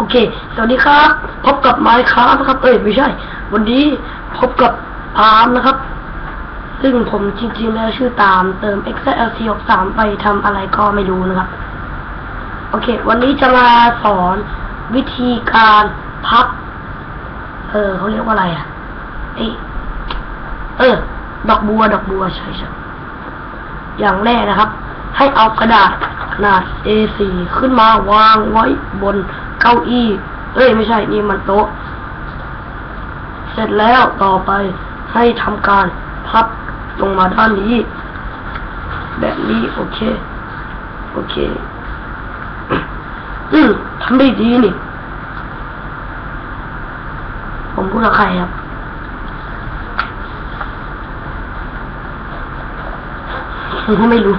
โอเค สวัสดีครับ พบกับไมค์ครับนะครับ เอ้ยไม่ใช่ วันนี้พบกับพามนะครับ ซึ่งผมจริงๆแล้วชื่อตามเติม XLC 63ไปทำอะไรก็ไม่รู้นะครับ โอเค วันนี้จะมาสอนวิธีการพับ เออเขาเรียกว่าอะไรอะไอเออ ดอกบัว ดอกบัวใช่ใช่อย่างแรกนะครับ ให้เอากระดาษขนาด A4 ขึ้นมาวางไว้บน เก้าอี้ เอ้ยไม่ใช่นี่มันโต๊ะ เสร็จแล้วต่อไปให้ทำการพับลงมาด้านนี้ แบบนี้โอเค โอเค อืมทำได้ดีนี่ ผมพูดกับใครครับผมไม่รู้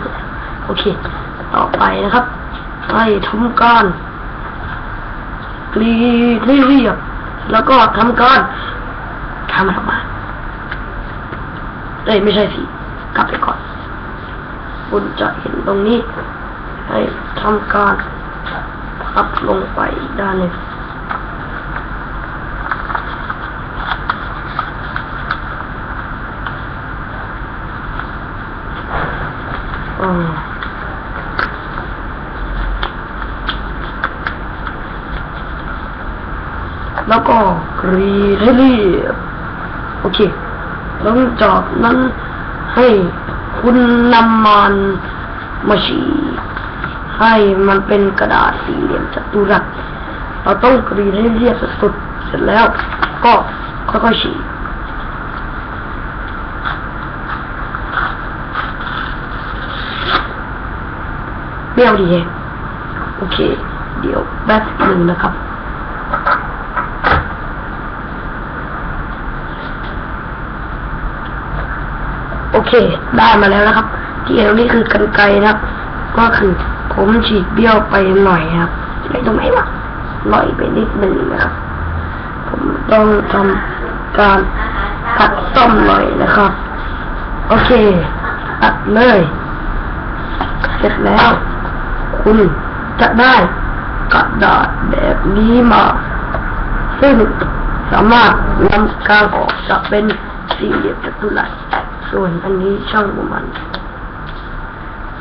โอเค ต่อไปนะครับ ให้ทำการ เรีดให้เรียบแล้วก็ทำการทำมันออกมาเอ้ยไม่ใช่สิกลับไปก่อน คุณจะเห็นตรงนี้ ให้ทำการพับลงไปด้านหนึ่งอืม แล้วก็กรีดให้เรียบโอเคหลังจากนั้นให้คุณนำมันมาฉีกให้มันเป็นกระดาษสี่เหลี่ยมจัตุรัสเราต้องกรีดให้เรียบสุดๆเสร็จแล้ว ก็ค่อยๆฉีกเบี้ยวดีโอเค เดี๋ยวแป๊บหนึ่งนะครับ โอเค ได้มาแล้วนะครับ ที่เห็นตรงนี้คือกันไกรนะครับ ก็คือผมฉีกเบี้ยวไปหน่อยนะครับไม่ตรงไหนวะลอยไปนิดหนึ่งนะครับ ผมต้องทำการตัดต้มหน่อยนะครับ โอเค ตัดเลย เสร็จแล้ว คุณจะได้กระดาษแบบนี้มา ซึ่งสามารถนำกลางออกจะเป็นสี่เหลี่ยมจัตุรัส ส่วนอันนี้ช่างของมัน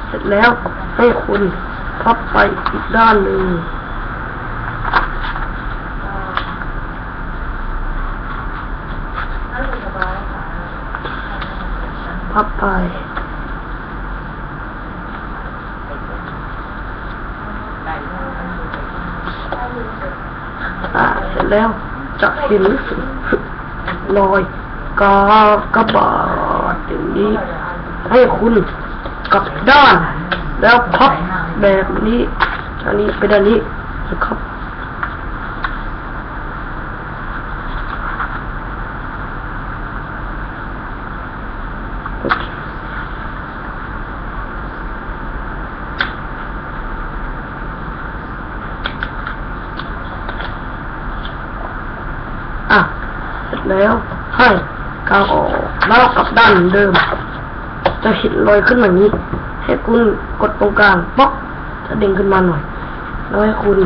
เสร็จแล้วให้คุณพับไปอีกด้านหนึ่งพับไป อ่า เสร็จแล้วจะเห็นรอยกากระบาด นี้ให้คุณกับด้าน แล้วพับแบบนี้ อันนี้ไปด้านนี้นะครับอะเสร็จแล้วให้กาวออก แล้วกลับด้านเดิม จะเห็นรอยขึ้นแบบนี้ ให้คุณกดตรงกลางป๊อกจะดึงขึ้นมาหน่อยแล้วให้คุณ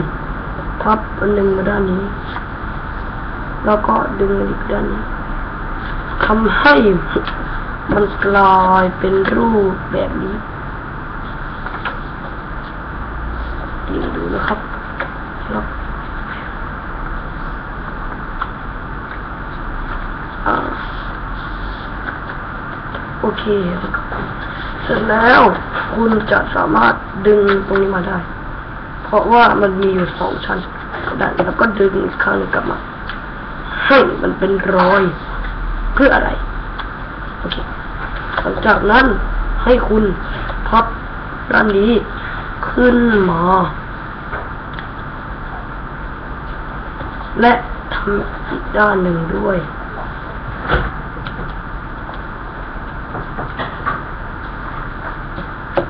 พับอันหนึ่งมาด้านนี้ แล้วก็ดึงอีกด้านนี้ทำให้มันกลายเป็นรูปแบบนี้ดูนะครับแล้ว อ่า โอเค เสร็จแล้วคุณจะสามารถดึงตรงนี้มาได้ เพราะว่ามันมีอยู่สองชั้นดาษแล้วก็ดึงอีกครั้งหนึ่งกลับมาให้มันเป็นรอย เพื่ออะไร โอเค หลังจากนั้นให้คุณพับด้านนี้ ขึ้นมา และทำอีกด้านหนึ่งด้วย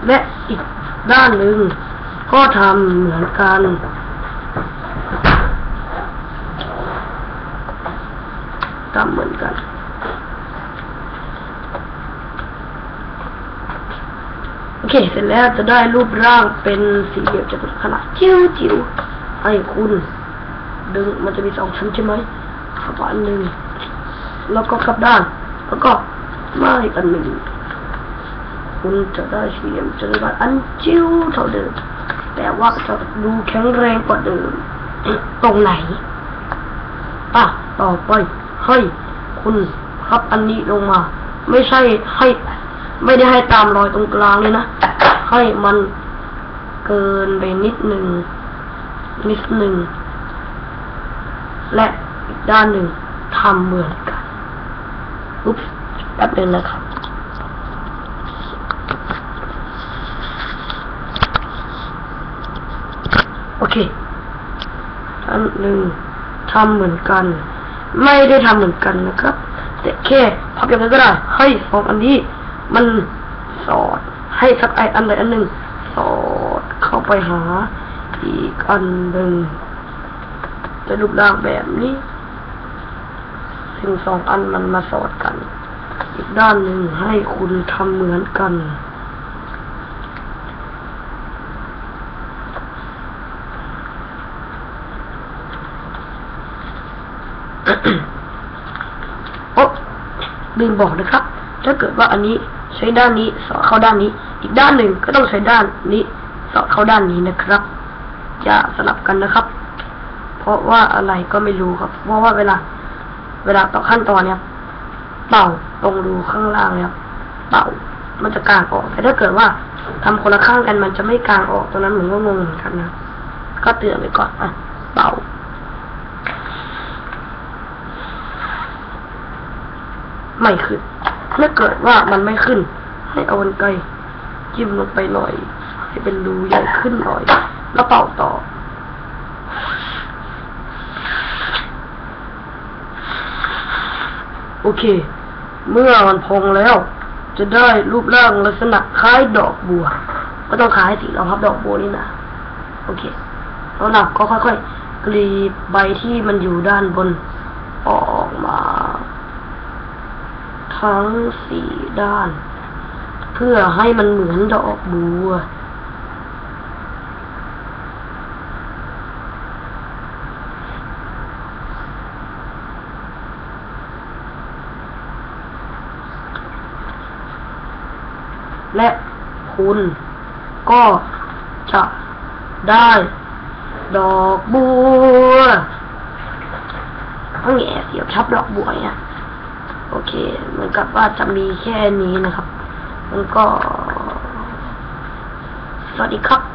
และอีกด้านหนึ่งก็ทำเหมือนกัน ทำเหมือนกัน โอเค เสร็จแล้วจะได้รูปร่างเป็นสี่เหลี่ยมจัตุรัสขนาดจิ๋วจิ๋วๆให้คุณ ดึงมันจะมีสองชั้นใช่ไหมขับอันหนึ่งแล้วก็กลับด้าน แล้วก็มาอีกอันหนึ่ง คุณจะได้เสียงจะได้อันจิ้วเท่าเดิมแต่ว่าจะดูแข็งแรงกว่าเดิม ตรงไหนอะต่อไปให้คุณครับอันนี้ลงมา ไม่ใช่ให้ ไม่ได้ให้ตามรอยตรงกลางเลยนะ ให้มันเกินไปนิดหนึ่งนิดหนึ่ง และอีกด้านหนึ่งทำเหมือนกันอุ๊บแป๊บนึงนะครับ โอเคอันหนึ่งทำเหมือนกัน ไม่ได้ทำเหมือนกันนะครับ แต่แค่พับอย่างนั้นก็ได้ให้สองอันนี้มันสอดให้สักไออันใดอันหนึ่งสอดเข้าไปหา อีกอันหนึ่งจะรูปร่างแบบนี้ถึงสองอันมันมาสอดกัน อีกด้านหนึ่งให้คุณทำเหมือนกัน โอ๊ะลืมบอกนะครับ ถ้าเกิดว่าอันนี้ใช้ด้านนี้สอดเข้าด้านนี้ อีกด้านหนึ่งก็ต้องใช้ด้านนี้ สอดเข้าด้านนี้นะครับ อย่าสลับกันนะครับ เพราะว่าอะไรก็ไม่รู้ครับ เพราะว่าเวลา เวลาต่อขั้นตอนเนี่ยเป่าตรงรูข้างล่างเนี่ยเป่ามันจะกางออก แต่ถ้าเกิดว่าทำคนละข้างกันมันจะไม่กางออกตรงนั้นผมก็งงเหมือนกันนะ ก็เตือนไปก่อนอะเป่า ไม่ขึ้น ถ้าเกิดว่ามันไม่ขึ้น ให้เอากันไกลจิ้มลงไปหน่อย ให้เป็นรูใหญ่ขึ้นหน่อย แล้วเป่าต่อ โอเค เมื่อมันพองแล้ว จะได้รูปร่างลักษณะคล้ายดอกบัว ก็ต้องคล้ายสิเราพับดอกบัวนี่นะโอเคแล้วเราก็ค่อยๆกรีดใบที่มันอยู่ด้านบนออกมา ทั้งสี่ด้าน เพื่อให้มันเหมือนดอกบัวและคุณก็จะได้ ดอกบัวต้องแง่เสียบชับดอกบัวเนี่ย โอเค เหมือนกับว่าจะมีแค่นี้นะครับมันก็ สวัสดีครับ